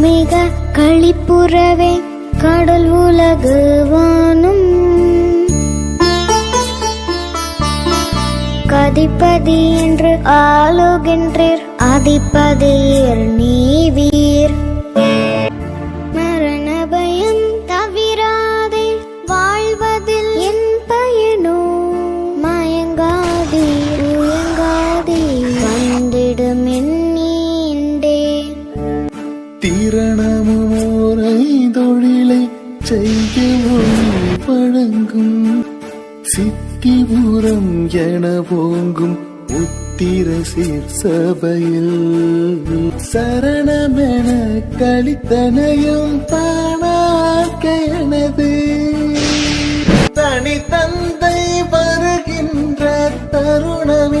மிக களிப்புறவே கடல் உலகு வானும். கதிப்பதி என்று ஆளுகின்றீர் அதிபதியர் நீ திரணமுறை தொழிலை செய்ய ஒளி வழங்கும். சித்திபுரம் என போங்கும் உத்திர சீர் சபையில் சரணமென கழித்தனையும் தானாக்க எனது தனி தந்தை வருகின்ற தருணம்